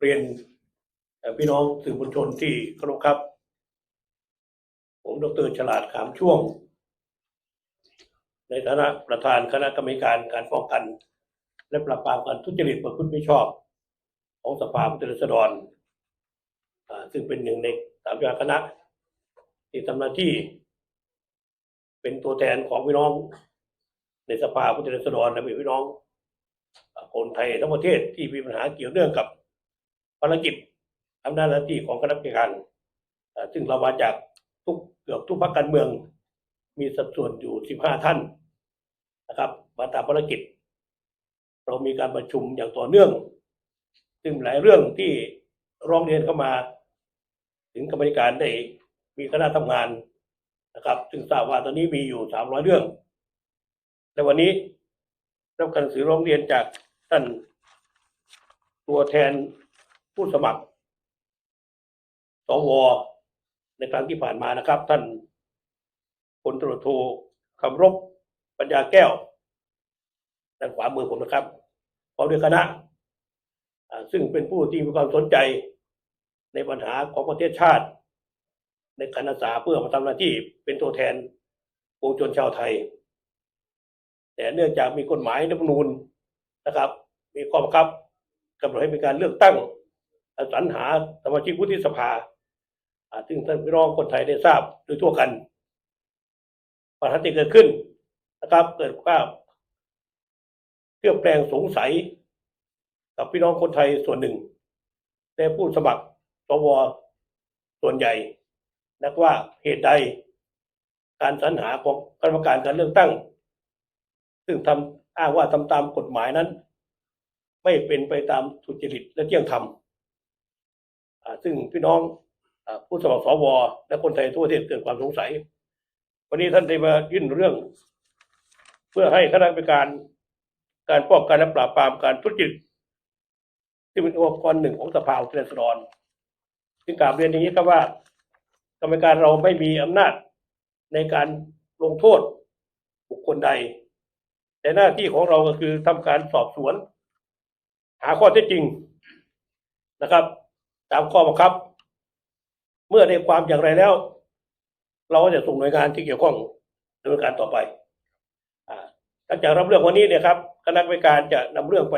เรียนพี่น้องสื่อมวลชนที่เคารพครับ ผมดรฉลาดขามช่วง ในฐานะประธานคณะกรรมการการป้องกัน และปราบปรามการทุจริตประพฤติมิชอบ ของสภาผู้แทนราษฎรซึ่งเป็นหนึ่งในสามเจ้าคณะ ที่ทำหน้าที่ เป็นตัวแทนของพี่น้อง ในสภาผู้แทนราษฎรและพี่น้อง คนไทยทั้งประเทศที่มีปัญหาเกี่ยวเนื่องกับภารกิจอำนาจหน้าที่ของคณะกรรมการซึ่งเรามาจากทุกเกือบทุกพรรคการเมือง มีสัดส่วนอยู่ 15 ท่านนะครับ มาตามภารกิจ เรามีการประชุมอย่างต่อเนื่อง ซึ่งหลายเรื่องที่ร้องเรียนเข้ามา ถึงกรรมการได้มีคณะทำงานนะครับซึ่งทราบว่าตอนนี้มีอยู่ 300 เรื่อง และวันนี้รับการสื่อร้องเรียนจาก ท่านตัวแทนผู้สมัครสวในครั้งที่ผ่านมานะครับ ท่านพลตรวจโทคำรบปัญญาแก้วด้านขวามือผมนะครับพร้อมด้วยคณะ ซึ่งเป็นผู้ที่มีความสนใจในปัญหาของประเทศชาติ ในการอาสาเพื่อมาทำหน้าที่เป็นตัวแทนปวงชนชาวไทย แต่เนื่องจากมีกฎหมายรัฐมนูญ นะครับ มีข้อบังคับกำหนดให้มีการเลือกตั้งสรรหาสมาชิกวุฒิสภาซึ่งท่านพี่น้องคนไทยได้ทราบโดยทั่วกันปัญหาที่เกิดขึ้นนะครับ เกิดความเครือบแปลงสงสัย กับพี่น้องคนไทยส่วนหนึ่งและผู้สมัครสวส่วนใหญ่ นักว่าเหตุใด การสรรหาของกรรมการการเลือกตั้ง ซึ่งทำ อ้างว่าทำตามกฎหมายนั้น ไม่เป็นไปตามสุจริตและเที่ยงธรรมซึ่งพี่น้องผู้สมัครสวและคนไทยทั่วประเทศเกิดความสงสัย วันนี้ท่านได้มายื่นเรื่อง เพื่อให้คณะกรรมการการป้องกันและปราบปรามการทุจริตที่เป็นองค์กรหนึ่งของสภาผู้แทนราษฎรซึ่งกราบเรียนอย่างนี้ครับว่า กรรมการเราไม่มีอำนาจในการลงโทษบุคคลใด แต่หน้าที่ของเราก็คือทำการสอบสวน หาข้อเท็จจริงนะครับ ตามข้อบังคับ เมื่อได้ความอย่างไรแล้ว เราก็จะส่งหน่วยงานที่เกี่ยวข้องดำเนินการต่อไปหลังจากรับเรื่องวันนี้เนี่ยครับคณะกรรมการจะนำเรื่องไป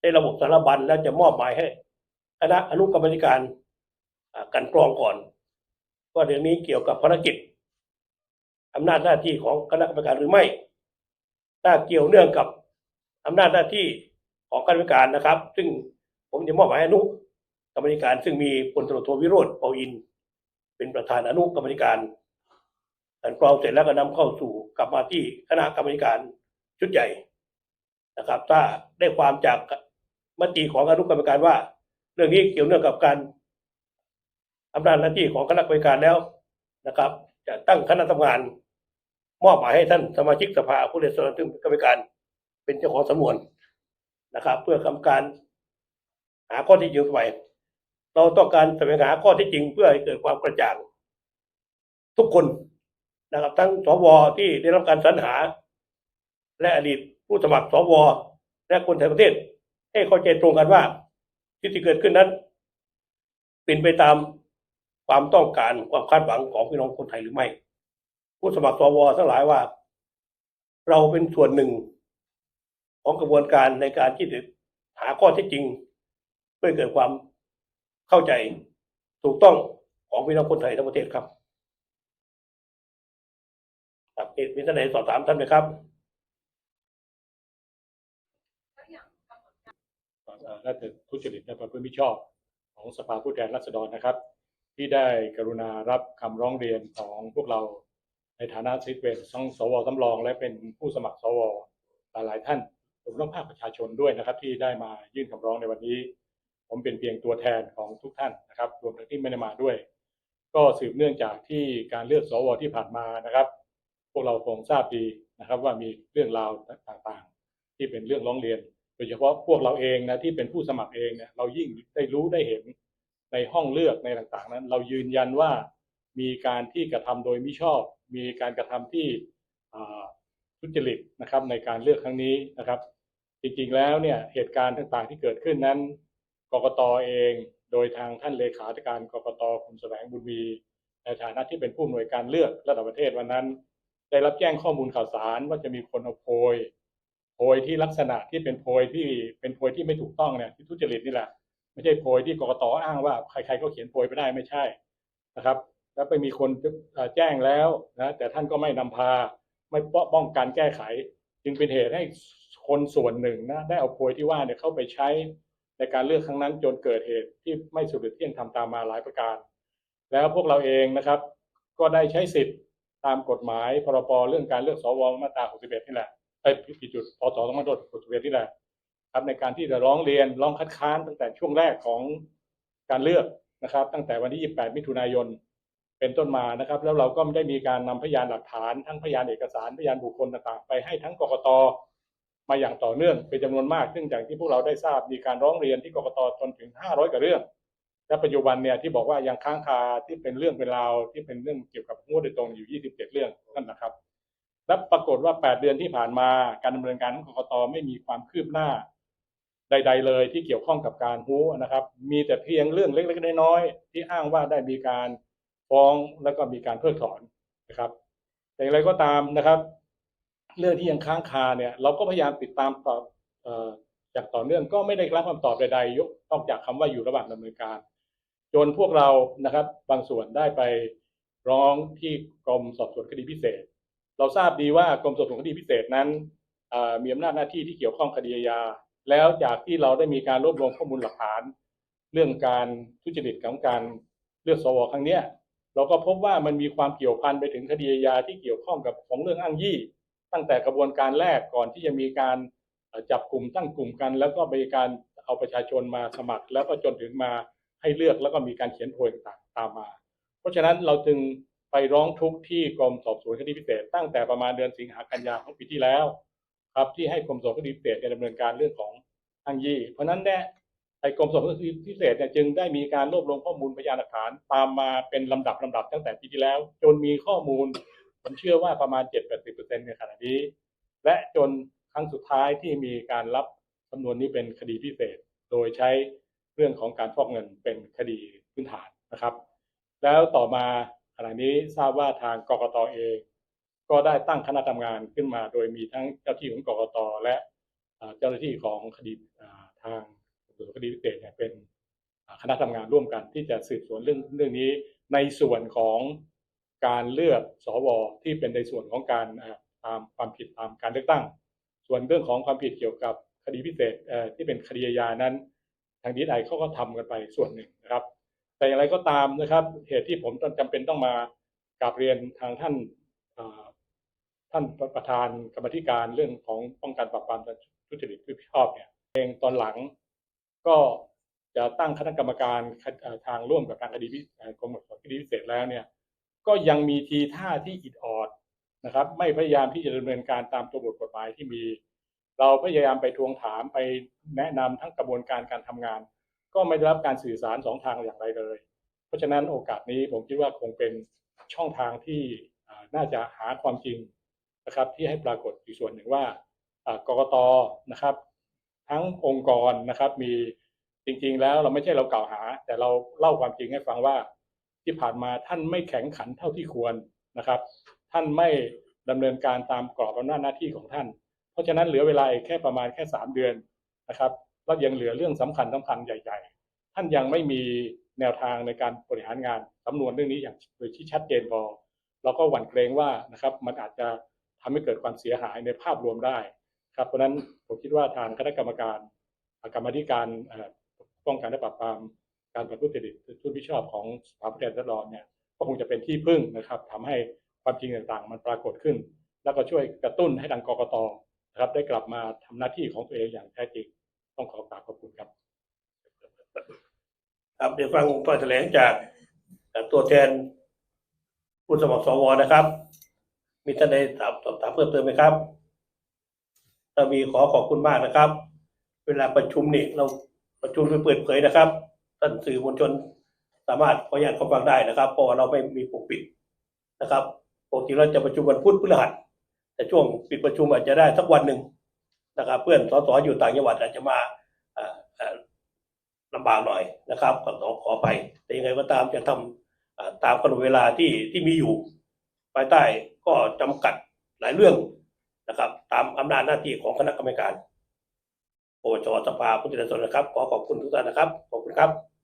ในระบบสารบัญแล้วจะมอบหมายให้คณะอนุกรรมการกันกรองก่อนว่าเรื่องนี้เกี่ยวกับภารกิจอำนาจหน้าที่ของคณะกรรมการหรือไม่ ถ้าเกี่ยวเนื่องกับอำนาจหน้าที่ของคณะกรรมการนะครับ ซึ่งผมจะมอบหมายอนุกรรมธิการ ซึ่งมีพลตำรวจโทวิโรธเปาอิน เป็นประธานอนุกรรมธิการการกรองเสร็จแล้วก็นำเข้าสู่กลับมาที่คณะกรรมการชุดใหญ่นะครับ ถ้าได้ความจากมติของอนุกรรมการว่า เรื่องนี้เกี่ยวเนื่องกับการอำนาจหน้าที่ของคณะกรรมการแล้วนะครับ จะตั้งคณะทำงาน มอบหมายให้ท่านสมาชิกสภาผู้แทนราษฎรซึ่งเป็นกรรมการเป็นเจ้าของสำนวนนะครับ เพื่อกรรมการหาข้อที่จริงไปเราต้องการแสวงหาข้อที่จริงเพื่อให้เกิดความกระจ่าง ทุกคนนะครับ ทั้งสวที่ได้รับการสรรหา และอดีตผู้สมัครสวและคนไทยประเทศ ให้เข้าใจตรงกันว่าที่ที่เกิดขึ้นนั้น เป็นไปตามความต้องการความคาดหวังของพี่น้องคนไทยหรือไม่ ผู้สมัครสวทั้งหลายว่า เราเป็นส่วนหนึ่ง ของกระบวนการในการที่จะหาข้อเท็จจริง เพื่อเกิดความเข้าใจถูกต้องของพี่น้องคนไทยทั้งประเทศครับครับมีท่านไหนสอบถามท่านไหมครับและทุจริตและประพฤติมิชอบของสภาผู้แทนราษฎรนะครับ ที่ได้กรุณารับคำร้องเรียนของพวกเรา ในฐานะสิทเป็นทั้งสวสำรอง และเป็นผู้สมัครสวหลายท่านรวมทั้งภาคประชาชนด้วยนะครับ ที่ได้มายื่นคำร้องในวันนี้ ผมเป็นเพียงตัวแทนของทุกท่านนะครับรวมทั้งที่ไม่ได้มาด้วย ก็สืบเนื่องจากที่การเลือกสวที่ผ่านมานะครับ พวกเราคงทราบดีนะครับว่ามีเรื่องราวต่างๆ ที่เป็นเรื่องร้องเรียน โดยเฉพาะพวกเราเองนะที่เป็นผู้สมัครเองเนี่ยเรายิ่งได้รู้ได้เห็นในห้องเลือกในต่างๆ นั้น เรายืนยันว่า มีการที่กระทำโดยมิชอบ มีการกระทำที่ทุจริตนะครับในการเลือกครั้งนี้นะครับ จริงๆแล้วเนี่ยเหตุการณ์ต่างๆที่เกิดขึ้นนั้นกกตเอง โดยทางท่านเลขาธิการกกตคุณแสวงบุญมีในฐานะที่เป็นผู้อำนวยการเลือกระดับประเทศวันนั้น ได้รับแจ้งข้อมูลข่าวสารว่าจะมีคนเอาโพยโพยที่ลักษณะที่เป็นโพยที่เป็นโพยที่ไม่ถูกต้องเนี่ยที่ทุจริตนี่แหละไม่ใช่โพยที่กกตอ้างว่าใครๆก็เขียนโพยไปได้ไม่ใช่นะครับ แล้วไปมีคนแจ้งแล้วนะแต่ท่านก็ไม่นำพา ไม่ป้องกันแก้ไข จึงเป็นเหตุให้คนส่วนหนึ่งนะได้เอาโพยที่ว่าเนี่ยเข้าไปใช้ในการเลือกครั้งนั้นจนเกิดเหตุที่ไม่สุดเที่ยงธรรมตามมาหลายประการ แล้วพวกเราเองนะครับ ก็ได้ใช้สิทธิ์ตามกฎหมายพรบเรื่องการเลือกสวมาตรา 61 นี่แหละเอ้ผิดจุดพศ2561นี่แหละครับในการที่จะร้องเรียนร้องคัดค้านตั้งแต่ช่วงแรกของการเลือกนะครับ ตั้งแต่วันที่ 28 มิถุนายน เป็นต้นมานะครับ แล้วเราก็ได้มีการนำพยานหลักฐานทั้งพยานเอกสารพยานบุคคลต่างๆ ไปให้ทั้งกกตมาอย่างต่อเนื่องเป็นจำนวนมาก ซึ่งจากที่พวกเราได้ทราบมีการร้องเรียนที่กกตจนถึง 500กว่าเรื่อง และปัจจุบันเนี่ยที่บอกว่ายังค้างคาที่เป็นเรื่องเป็นราวที่เป็นเรื่องเกี่ยวกับงวดโดยตรงอยู่ 27 เรื่องนั่นนะครับ และปรากฏว่า 8 เดือนที่ผ่านมาการดำเนินการของกกตไม่มีความคืบหน้า ใด ๆ เลยที่เกี่ยวข้องกับการฮู้นะครับ มีแต่เพียงเรื่องเล็กๆน้อยๆที่อ้างว่าได้มีการ ฟ้องแล้วก็มีการเพิกถอนนะครับแต่อย่างไรก็ตามนะครับ เรื่องที่ยังค้างคาเนี่ย เราก็พยายามติดตามตอบเอ่อจากต่อเนื่องก็ไม่ได้รับคำตอบใดๆยกนอกจากคำว่าอยู่ระหว่างดำเนินการ จนพวกเรานะครับ บางส่วนได้ไปร้องที่กรมสอบสวนคดีพิเศษ เราทราบดีว่ากรมสอบสวนคดีพิเศษนั้นมีอำนาจหน้าที่ที่เกี่ยวข้องคดีอาญาแล้วจากที่เราได้มีการรวบรวมข้อมูลหลักฐาน เรื่องการทุจริตของการเลือกสวครั้งเนี้ย เราก็พบว่ามันมีความเกี่ยวพันไปถึงคดีอาญาที่เกี่ยวข้องกับของเรื่องอ้างยี่ ตั้งแต่กระบวนการแรกก่อนที่จะมีการจับกลุ่มตั้งกลุ่มกัน แล้วก็มีการเอาประชาชนมาสมัคร แล้วก็จนถึงมาให้เลือกแล้วก็มีการเขียนโพยต่างตามมา เพราะฉะนั้นเราจึงไปร้องทุกข์ที่กรมสอบสวนคดีพิเศษ ตั้งแต่ประมาณเดือนสิงหากันยาของปีที่แล้ว ครับที่ให้กรมสอบสวนคดีพิเศษดำเนินการเรื่องของอ้างยี่ เพราะฉะนั้นเนี่ย ไอกรมสอบสวนคดีพิเศษเนี่ยจึงได้มีการรวบรวมข้อมูลพยานหลักฐาน ตามมาเป็นลำดับลำดับตั้งแต่ปีที่แล้ว จนมีข้อมูลผมเชื่อว่าประมาณ 7-80%ในขณะนี้ และจนครั้งสุดท้ายที่มีการรับสำนวนนี้เป็นคดีพิเศษ โดยใช้เรื่องของการฟอกเงินเป็นคดีพื้นฐานนะครับ แล้วต่อมาขณะนี้ทราบว่าทางกกตเอง ก็ได้ตั้งคณะทำงานขึ้นมา โดยมีทั้งเจ้าที่ของกกตและเจ้าหน้าที่ของคดีทาง สวนคดีพิเศษเนี่ยเป็นคณะทำงานร่วมกันที่จะสืบสวนเรื่องเรื่องนี้ในส่วนของการเลือกสวที่เป็นในส่วนของการตามความผิดตามการเลือกตั้ง ส่วนเรื่องของความผิดเกี่ยวกับคดีพิเศษที่เป็นคดีอาานั้น ทางดีไอเขาก็ทำกันไปส่วนหนึ่งนะครับ แต่อย่างไรก็ตามนะครับ เหตุที่ผมต้องจำเป็นต้องมากราบเรียนทางท่านท่านประธานกรรมธิการเรื่องของป้องกันปราบปรามทุจริตผิดชอบเนี่ยเองตอนหลัง ก็จะตั้งคณะกรรมการทางร่วมกับทางคดีกรมสอบคดีพิเศษแล้วเนี่ยก็ยังมีทีท่าที่อิดออดนะครับ ไม่พยายามที่จะดำเนินการตามตัวบทกฎหมายที่มี เราพยายามไปทวงถามไปแนะนำทั้งกระบวนการการทำงาน ก็ไม่ได้รับการสื่อสารสองทางอย่างไรเลย เพราะฉะนั้นโอกาสนี้ผมคิดว่าคงเป็นช่องทางที่น่าจะหาความจริงนะครับ ที่ให้ปรากฏอีกส่วนหนึ่งว่าอ่ากกตนะครับ ทั้งองค์กรนะครับมี จริงๆแล้วเราไม่ใช่เรากล่าวหา แต่เราเล่าความจริงให้ฟังว่าที่ผ่านมาท่านไม่แข็งขันเท่าที่ควรนะครับ ท่านไม่ดำเนินการตามกรอบอำนาจหน้าที่ของท่าน เพราะฉะนั้นเหลือเวลาแค่ประมาณแค่สามเดือนนะครับแล้วยังเหลือเรื่องสำคัญสำคัญใหญ่ ๆ ท่านยังไม่มีแนวทางในการบริหารงานสำนวนเรื่องนี้อย่างโดยที่ชัดเจนพอเราก็หวั่นเกรงว่านะครับมันอาจจะทำให้เกิดความเสียหายในภาพรวมได้ครับเพราะฉะนั้นผมคิดว่าทางคณะกรรมการกรรมธิการ ป้องกันและปราบปรามการประพฤติผิดทุจริชอบของสภาผู้แทนราษฎรเนี่ยก็คงจะเป็นที่พึ่งนะครับทำให้ความจริงต่างๆ มันปรากฏขึ้น แล้วก็ช่วยกระตุ้นให้ทางกกตนะครับได้กลับมาทำหน้าที่ของตัวเองอย่างแท้จริงต้องขอกราบขอบคุณครับครับเดี๋ยวฟังข้อแถลงจากตัวแทนผู้สมัครสวนะครับ มีท่านใดถามสอบถามเพิ่มเติมไหมครับถ้ามีขอขอบคุณมากนะครับ เวลาประชุมนี่เรา ประชุมโดยเปิดเผยนะครับท่านสื่อมวลชนสามารถขออนุญาตเข้าฟังได้นะครับเพราะเราไม่มีปกปิดนะครับปกติเราจะประชุมวันพุธพฤหัส แต่ช่วงปิดประชุมอาจจะได้สักวันหนึ่งนะครับเพื่อนสสอยู่ต่างจังหวัดอาจจะมาลำบากหน่อยนะครับก็ขอขอไป แต่ยังไงก็ตามจะทำอ่าตามกำหนดเวลาที่ที่มีอยู่ ภายใต้ก็จำกัดหลายเรื่องนะครับ ตามอำนาจหน้าที่ของคณะกรรมการ ปวชสภาผู้แทนราษฎรนะครับ ขอขอบคุณทุกท่านนะครับ ขอบคุณครับ